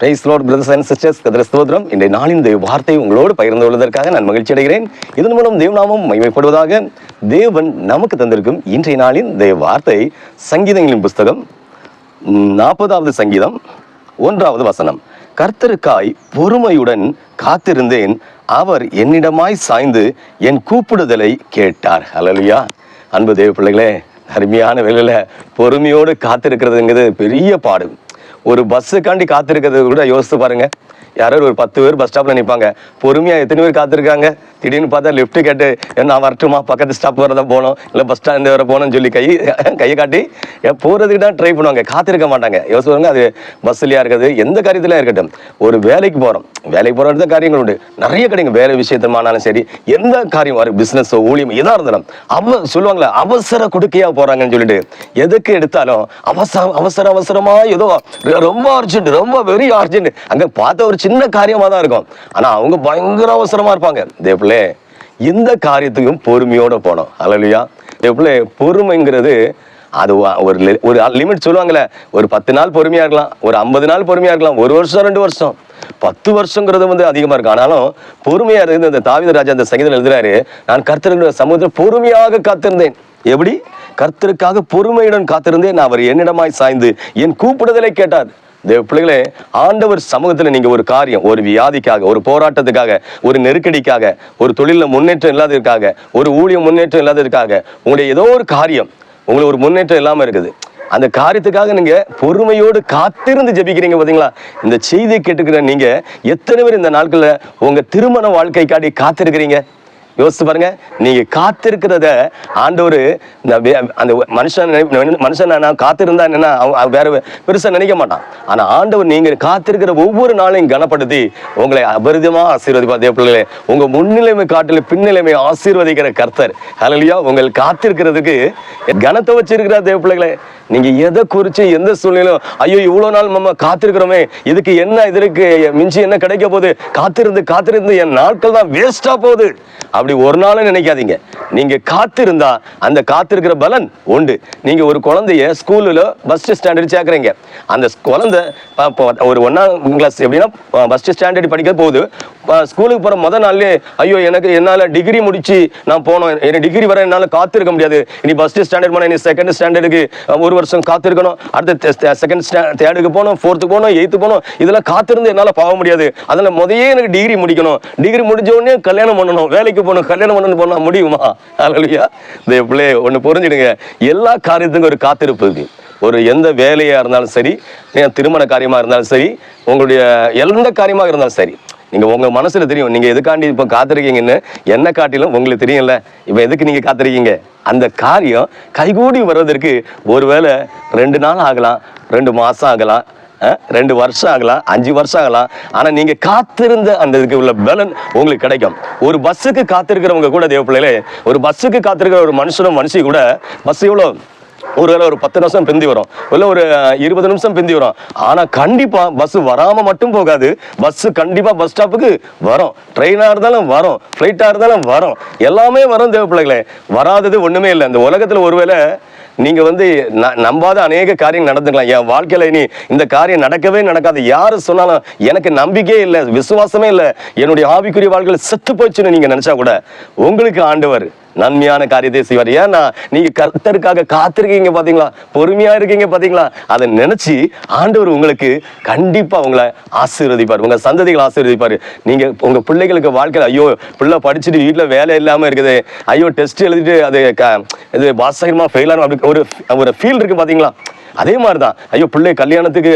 Praise lord brothers and sisters கதிர ஸ்தோத்திரம். இன்றைய நாளின் இந்த வார்த்தை உங்களோடு பகிர்ந்து கொள்வதற்காக நான் மகிழ்ச்சி அடைகிறேன். இதன் மூலம் தேவநாமம் மகிமைப்படுவதாக தேவன் நமக்கு தந்திருக்கும் இன்றைய நாளின் இந்த வார்த்தை சங்கீதங்களின் புஸ்தகம் நாற்பதாவது சங்கீதம் ஒன்றாவது வசனம். கர்த்தருக்காய் பொறுமையுடன் காத்திருந்தேன். அவர் என்னிடமாய் சாய்ந்து என் கூப்பிடுதலை கேட்டார். ஹalleluya அன்பு தேவ பிள்ளைகளே அருமையான வேலையில் பொறுமையோடு காத்திருக்கிறதுங்கிறது பெரிய பாடு. ஒரு பஸ்ஸுக்காண்டி காத்திருக்கிறது கூட யோசித்து பாருங்க. யாரோ ஒரு பத்து பேர் பஸ் ஸ்டாப்பில் நிற்பாங்க பொறுமையாக எத்தனை பேர் காத்திருக்காங்க? திடீர்னு பார்த்தா லிஃப்ட்டு கேட்டு நான் வரட்டுமா? பக்கத்து ஸ்டாப் வரதான் போகணும். இல்லை பஸ் ஸ்டாண்டு வர போகணும்னு சொல்லி கை கையை காட்டி போகிறதுக்கு தான் ட்ரை பண்ணுவாங்க. காத்திருக்க மாட்டாங்க. யோசிச்சு பாருங்க அது பஸ்லையாக இருக்குது எந்த காரியத்திலயா இருக்கட்டும். ஒரு வேலைக்கு போகிறோம் வேலைக்கு போகிற போற காரியங்கள் உண்டு நிறைய கிடைக்கும் வேலை விஷயத்தமானாலும் சரி எந்த காரியம் வரும் பிஸ்னஸோ ஊழியம் எதாக இருந்தாலும் அவ சொல்லுவாங்களே அவசர குடுக்கையாக போகிறாங்கன்னு சொல்லிட்டு எதுக்கு எடுத்தாலும் அவசர அவசர அவசரமாக ஏதோ ரொம்ப அர்ஜென்ட் ரொம்ப வெரி அர்ஜென்ட் அங்கே பார்த்த ஒரு சின்ன காரியமாக தான் இருக்கும். ஆனால் அவங்க பயங்கர அவசரமாக இருப்பாங்க. தேப்பிள்ளே எந்த காரியத்துக்கும் பொறுமையோடு போனோம் அலலுயா தேப்பிள்ளே பொறுமைங்கிறது அது ஒரு ஒரு லிமிட் சொல்லுவாங்கல்ல ஒரு பத்து நாள் பொறுமையா இருக்கலாம் ஒரு ஐம்பது நாள் பொறுமையா இருக்கலாம் ஒரு வருஷம் ரெண்டு வருஷம். பத்து வருஷங்கிறது வந்து அதிகமா இருக்கு. ஆனாலும் பொறுமையா இருந்து அந்த தாவித ராஜா அந்த சங்கீதம் எழுதுறாரு நான் கர்த்தருடைய சமூகத்தில் பொறுமையாக காத்திருந்தேன். எப்படி? கர்த்தருக்காக பொறுமையுடன் காத்திருந்தேன். அவர் என்னிடமாய் சாய்ந்து என் கூப்பிடுதலை கேட்டார். தேவ பிள்ளைகளே ஆண்டவர் சமூகத்தில் நீங்க ஒரு காரியம் ஒரு வியாதிக்காக ஒரு போராட்டத்துக்காக ஒரு நெருக்கடிக்காக ஒரு தொழிலில் முன்னேற்றம் இல்லாததுக்காக ஒரு ஊழியம் முன்னேற்றம் இல்லாததுக்காக உங்களுடைய ஏதோ ஒரு காரியம் உங்களுக்கு ஒரு முன்னேற்றம் இல்லாமல் இருக்குது. அந்த காரியத்துக்காக நீங்க பொறுமையோடு காத்திருந்து ஜெபிக்கிறீங்க பாத்தீங்களா? இந்த செய்தியை கேட்டுக்கிற நீங்க எத்தனை பேர் இந்த நாட்கள்ல உங்க திருமண வாழ்க்கைக்காடி காத்திருக்கிறீங்க? யோசிச்சு பாருங்க. நீங்க காத்திருக்கிறத ஆண்டவர் இந்த அந்த மனுஷன் மனுஷன் நான் காத்திருந்தா என்னன்னா அவன் அவன் வேற பெருசா நினைக்க மாட்டான். ஆனா ஆண்டவர் நீங்க காத்திருக்கிற ஒவ்வொரு நாளையும் கனப்படுத்தி உங்களை அபரிதமா ஆசீர்வதிப்பா தேவ பிள்ளைகளே உங்க முன்னிலைமை காட்டில பின்னிலைமை ஆசீர்வதிக்கிற கர்த்தர். அதுலயா உங்கள் காத்திருக்கிறதுக்கு கனத்தை வச்சிருக்கிற தேவ பிள்ளைகளே. நீங்க எதை குறிச்சு எந்த சூழ்நிலையும் ஐயோ இவ்வளவு நாள் நம்ம காத்திருக்கிறோமே இதுக்கு என்ன இதற்கு மிஞ்சி என்ன கிடைக்க போகுது? காத்திருந்து காத்திருந்து என் நாட்கள் தான் வேஸ்டா போகுது. அப்படி ஒரு நாளும் நினைக்காதீங்க. நீங்க காத்திருந்தா அந்த காத்திருக்கிற பலன் உண்டு. நீங்க ஒரு குழந்தைய ஸ்கூலில் ஃபர்ஸ்ட் ஸ்டாண்டர்ட் சேர்க்குறீங்க. அந்த குழந்தை ஒரு ஒன்னாம் கிளாஸ் எப்படின்னா ஃபர்ஸ்ட் ஸ்டாண்டர்ட் படிக்க போகுது. ஸ்கூலுக்கு போற முத நாள்லயே ஐயோ எனக்கு என்னால டிகிரி முடிச்சு நான் போனோம். எனக்கு டிகிரி வர என்னால காத்திருக்க முடியாது. இனி ஃபர்ஸ்ட் ஸ்டாண்டர்ட் போனா இனி செகண்ட் ஸ்டாண்டர்டுக்கு ஒரு வருஷம் காத்திருக்கணும். அடுத்த செகண்ட் தேர்டுக்கு போகணும் ஃபோர்த்து போகணும் எயித்து போகணும் இதெல்லாம் காத்திருந்து என்னால் போக முடியாது. அதனால் முதையே எனக்கு டிகிரி முடிக்கணும். டிகிரி முடிஞ்ச உடனே கல்யாணம் பண்ணணும். வேலைக்கு போகணும் கல்யாணம் பண்ணணும் போனால் முடியுமா? அதுலையா இந்த பிள்ளை ஒன்று புரிஞ்சுடுங்க. எல்லா காரியத்துக்கும் ஒரு காத்திருப்பு ஒரு எந்த வேலையாக இருந்தாலும் சரி திருமண காரியமாக இருந்தாலும் சரி உங்களுடைய எந்த காரியமாக இருந்தாலும் சரி நீங்கள் உங்கள் மனசில் தெரியும். நீங்கள் எதுக்காண்டி இப்போ காத்திருக்கீங்கன்னு? என்ன காட்டிலும் உங்களுக்கு தெரியும்ல. இப்போ எதுக்கு நீங்கள் காத்திருக்கீங்க? அந்த காரியம் கைகூடி வர்றதற்கு ஒருவேளை ரெண்டு நாள் ஆகலாம் ரெண்டு மாதம் ஆகலாம் ரெண்டு வருஷம் ஆகலாம் அஞ்சு வருஷம் ஆகலாம். ஆனால் நீங்கள் காத்திருந்த அந்த இதுக்கு உள்ள பலன் உங்களுக்கு கிடைக்கும். ஒரு பஸ்ஸுக்கு காத்திருக்கிறவங்க கூட தேவ பிள்ளைகளே ஒரு பஸ்ஸுக்கு காத்திருக்கிற ஒரு மனுஷனும் மனுஷி கூட பஸ் எவ்வளோ ஒருவேளை ஒரு பத்து நிமிஷம் பிந்தி வரும். இல்லை ஒரு இருபது நிமிஷம் பிந்தி வரும். ஆனால் கண்டிப்பாக பஸ் வராமல் மட்டும் போகாது. பஸ் கண்டிப்பாக பஸ் ஸ்டாப்புக்கு வரும். ட்ரெயினாக இருந்தாலும் வரும். ஃப்ளைட்டாக இருந்தாலும் வரும். எல்லாமே வரும் தேவ பிள்ளைகளே. வராதது ஒன்றுமே இல்லை. இந்த உலகத்தில் ஒருவேளை நீங்கள் வந்து ந- நம்பாத அநேக காரியம் நடந்துக்கலாம். என் வாழ்க்கையில் இனி இந்த காரியம் நடக்கவே நடக்காது. யார் சொன்னாலும் எனக்கு நம்பிக்கையே இல்லை. விசுவாசமே இல்லை. என்னுடைய ஆவிக்குரிய வாழ்க்கையில் செத்து போச்சுன்னு நீங்கள் நினச்சா கூட உங்களுக்கு ஆண்டவர் நன்மையான காரியத்தை செய்வார். ஏன்னா நீங்க கர்த்தருக்காக காத்திருக்கீங்க பாத்தீங்களா? பொறுமையா இருக்கீங்க பாத்தீங்களா? அதை நினைச்சு ஆண்டவர் உங்களுக்கு கண்டிப்பா உங்களை ஆசீர்வதிப்பார். உங்க சந்ததிகளை ஆசீர்வதிப்பார். நீங்க உங்க பிள்ளைகளுக்கு வாழ்க்கையில் ஐயோ பிள்ளை படிச்சுட்டு வீட்டில் வேலை இல்லாம இருக்குது. ஐயோ டெஸ்ட் எழுதிட்டு அது க- இது பாசகரமா ஃபெயில் ஆகும் அப்படி ஒரு ஒரு ஃபீல் இருக்கு பாத்தீங்களா? அதே மாதிரி தான் ஐயோ பிள்ளை கல்யாணத்துக்கு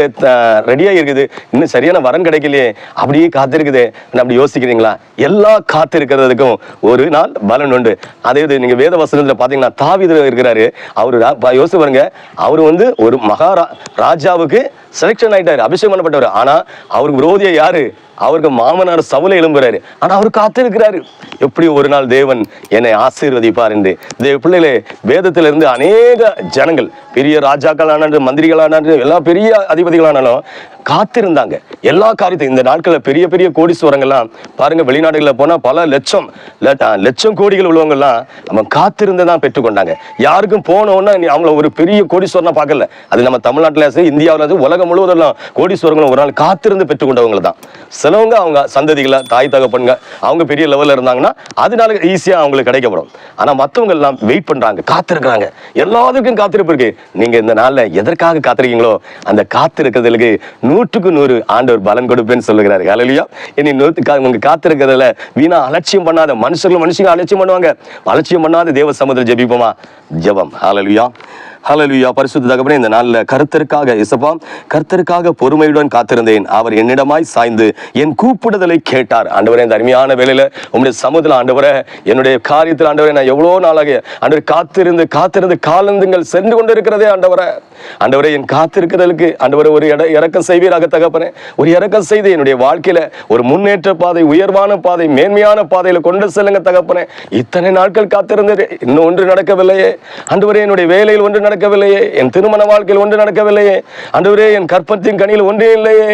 ரெடியாக இருக்குது இன்னும் சரியான வரம் கிடைக்கலையே. அப்படியே காத்திருக்குது. அப்படி யோசிக்கிறீங்களா? எல்லா காத்திருக்கிறதுக்கும் ஒரு நாள் பலன் உண்டு. அதே இது நீங்கள் வேத வசனத்தில் பார்த்தீங்கன்னா தாவிதர் இருக்கிறாரு. அவர் யோசிச்சு பாருங்க. அவர் வந்து ஒரு மகாரா ராஜாவுக்கு செலெக்ஷன் ஆகிட்டார் அபிஷேகம் பண்ணப்பட்டவர். ஆனால் அவருக்கு விரோதியை யாரு? அவருக்கு மாமனார் சவுல எழும்புறாரு. ஆனா அவர் காத்திருக்கிறாரு. எப்படி ஒரு நாள் தேவன் என்னை ஆசீர்வதிப்பார் என்று. தேவ பிள்ளைகளே வேதத்திலிருந்து அநேக ஜனங்கள் பெரிய ராஜாக்களானாலும் மந்திரிகளானாலும் எல்லா பெரிய அதிபதிகளானாலும் காத்திருந்தாங்க. எல்லா காரியத்தையும் இந்த நாட்களில் பெரிய பெரிய கோடீஸ்வரங்கள்லாம் பாருங்க வெளிநாடுகளில் போனால் பல லட்சம் லட்சம் கோடிகள் உள்ளவங்கலாம் நம்ம காத்திருந்து தான் பெற்றுக்கொண்டாங்க. யாருக்கும் போனோன்னா நீ அவங்கள ஒரு பெரிய கோடீஸ்வரனா பார்க்கல. அது நம்ம தமிழ்நாட்டில் இந்தியாவில் உலகம் முழுவதும் எல்லாம் கோடீஸ்வரங்களும் ஒரு நாள் காத்திருந்து பெற்றுக்கொண்டவங்க தான் சிலவங்க அவங்க சந்ததிகளை தாய் தகப்பனுங்க அவங்க பெரிய லெவல்ல இருந்தாங்கன்னா அதனால ஈஸியா அவங்களுக்கு கிடைக்கப்படும் ஆனால் மத்தவங்க எல்லாம் வெயிட் பண்றாங்க காத்திருக்கிறாங்க. எல்லாத்துக்கும் காத்திருப்பு இருக்கு. நீங்க இந்த நாள்ல எதற்காக காத்திருக்கீங்களோ அந்த காத்திருக்கிறதுக்கு நூற்றுக்கு நூறு ஆண்டவர் பலன் கொடுப்பேன்னு சொல்லுகிறாரு. அலலியா என்னை நூற்றுக்கு உங்க காத்திருக்கிறதுல வீணா அலட்சியம் பண்ணாத மனுஷர்கள் மனுஷங்க அலட்சியம் பண்ணுவாங்க. அலட்சியம் பண்ணாத தேவ சமுதிரம் ஜெபிப்போமா? ஜெபம். அலலியா ஹலலுயா பரிசுத்த தகப்பனே இந்த நாள்ல கருத்தருக்காக இசப்பா கருத்தருக்காக பொறுமையுடன் காத்திருந்தேன். அவர் என்னிடமாய் சாய்ந்து என் கூப்பிடுதலை கேட்டார். ஆண்டவரே இந்த அருமையான வேலையில் உங்களுடைய சமூகத்தில் ஆண்டவரை என்னுடைய காரியத்தில் ஆண்டவரை நான் எவ்வளோ நாளாக ஆண்டவர் காத்திருந்து காத்திருந்து காலந்துங்கள் சென்று கொண்டு இருக்கிறதே ஆண்டவரே. ஆண்டவரே என் காத்திருக்கிறதுக்கு ஆண்டவரே ஒரு இட இறக்கம் செய்வீராக தகப்பனே. ஒரு இறக்கம் செய்து என்னுடைய வாழ்க்கையில ஒரு முன்னேற்ற பாதை உயர்வான பாதை மேன்மையான பாதையில கொண்டு செல்லுங்க தகப்பனே. இத்தனை நாட்கள் காத்திருந்தது இன்னும் ஒன்று நடக்கவில்லையே. ஆண்டவரே என்னுடைய வேலையில் ஒன்று நடக்கவில்லையே என் திருமண வாழ்க்கையில் ஒன்று நடக்கவில்லையே அன்றுவரே என் கற்பத்தின் கணியில் ஒன்றே இல்லையே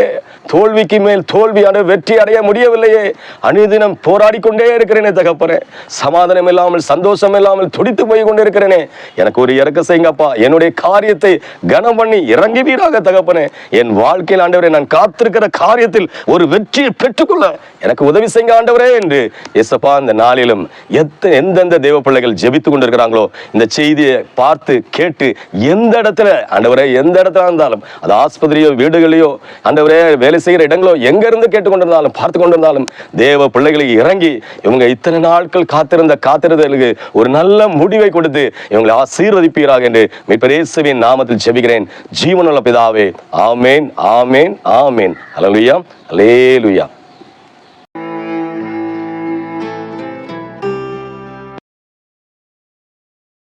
தோல்விக்கு மேல் தோல்வி ஆண்டு வெற்றி அடைய முடியவில்லையே அனுதினம் போராடி கொண்டே இருக்கிறேனே தகப்பனே சமாதானம் இல்லாமல் சந்தோஷம் இல்லாமல் துடித்து போய் கொண்டே இருக்கிறேனே எனக்கு ஒரு இறக்க செய்யுங்கப்பா என்னுடைய காரியத்தை கனம் பண்ணி இறங்கி வீடாக தகப்பனே என் வாழ்க்கையில் ஆண்டவரே நான் காத்திருக்கிற காரியத்தில் ஒரு வெற்றியை பெற்றுக்கொள்ள எனக்கு உதவி செய்யுங்க ஆண்டவரே என்று எசப்பா இந்த நாளிலும் எத்த எந்தெந்த தேவ பிள்ளைகள் ஜெபித்து கொண்டிருக்கிறாங்களோ இந்த செய்தியை பார்த்து கேட்டு எந்த இடத்துல ஆண்டவரே எந்த இடத்துல இருந்தாலும் அது ஆஸ்பத்திரியோ வீடுகளையோ ஆண்டவரே வேலை செய்கிற இடங்களோ எங்க இருந்து கேட்டுக்கொண்டிருந்தாலும் பார்த்து கொண்டிருந்தாலும் தேவ பிள்ளைகளுக்கு இறங்கி இவங்க இத்தனை நாட்கள் காத்திருந்த காத்திருந்தவர்களுக்கு ஒரு நல்ல முடிவை கொடுத்து இவங்களை ஆசீர்வதிப்பீராக என்று மிப்பரேசுவின் நாமத்தில் செபிக்கிறேன் ஜீவனுள்ள பிதாவே ஆமேன் ஆமேன் ஆமேன். அலலுயா அலேலுயா